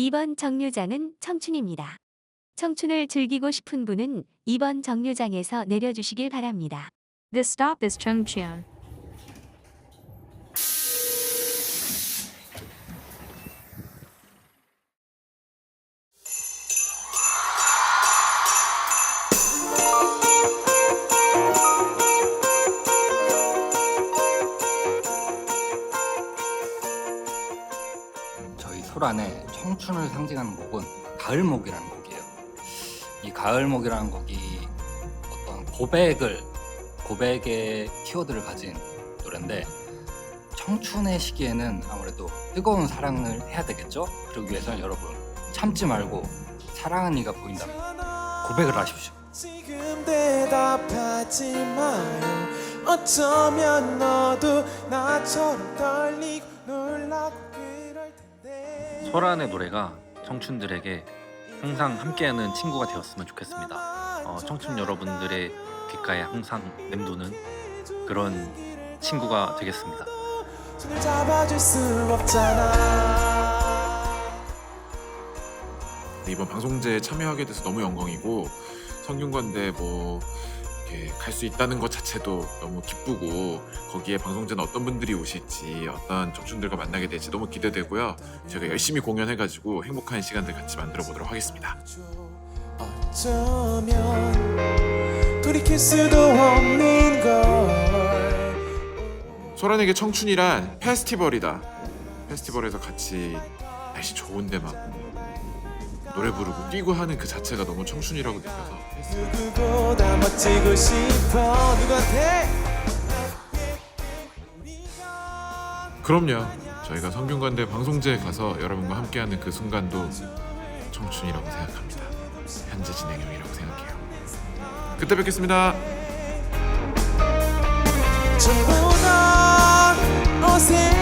2번 정류장은 청춘입니다. 청춘을 즐기고 싶은 분은 2번 정류장에서 내려주시길 바랍니다. This stop is Chungcheon. 소란의 청춘을 상징하는 곡은 가을목이라는 곡이에요. 이 가을목이라는 곡이 어떤 고백을 고백의 키워드를 가진 노래인데 청춘의 시기에는 아무래도 뜨거운 사랑을 해야 되겠죠. 그러기 위해서는 여러분 참지 말고 사랑하는 이가 보인다면 고백을 하십시오. 지금 대답하지 마요 어쩌면 너도 나처럼 떨리고 그럴 소란의 노래가 청춘들에게 항상 함께하는 친구가 되었으면 좋겠습니다. 어, 청춘 여러분들의 귓가에 항상 맴도는 그런 친구가 되겠습니다. 없잖아 이번 방송제에 참여하게 돼서 너무 영광이고 성균관대 뭐 이렇게 갈 수 있다는 것 자체도 너무 기쁘고 거기에 방송제는 어떤 분들이 오실지 어떤 청춘들과 만나게 될지 너무 기대되고요. 제가 열심히 공연해가지고 행복한 시간들 같이 만들어 보도록 하겠습니다. 어쩌면 돌이킬 수도 없는 걸 소란에게 청춘이란 페스티벌이다. 페스티벌에서 같이 날씨 좋은데 막 노래 부르고 뛰고 하는 그 자체가 너무 청춘이라고 느껴서 누구보다 멋지고 싶어 누구한테 그럼요. 저희가 성균관대 방송제에 가서 여러분과 함께하는 그 순간도 청춘이라고 생각합니다. 현재 진행형이라고 생각해요. 그때 뵙겠습니다. 전보다 어색해진 내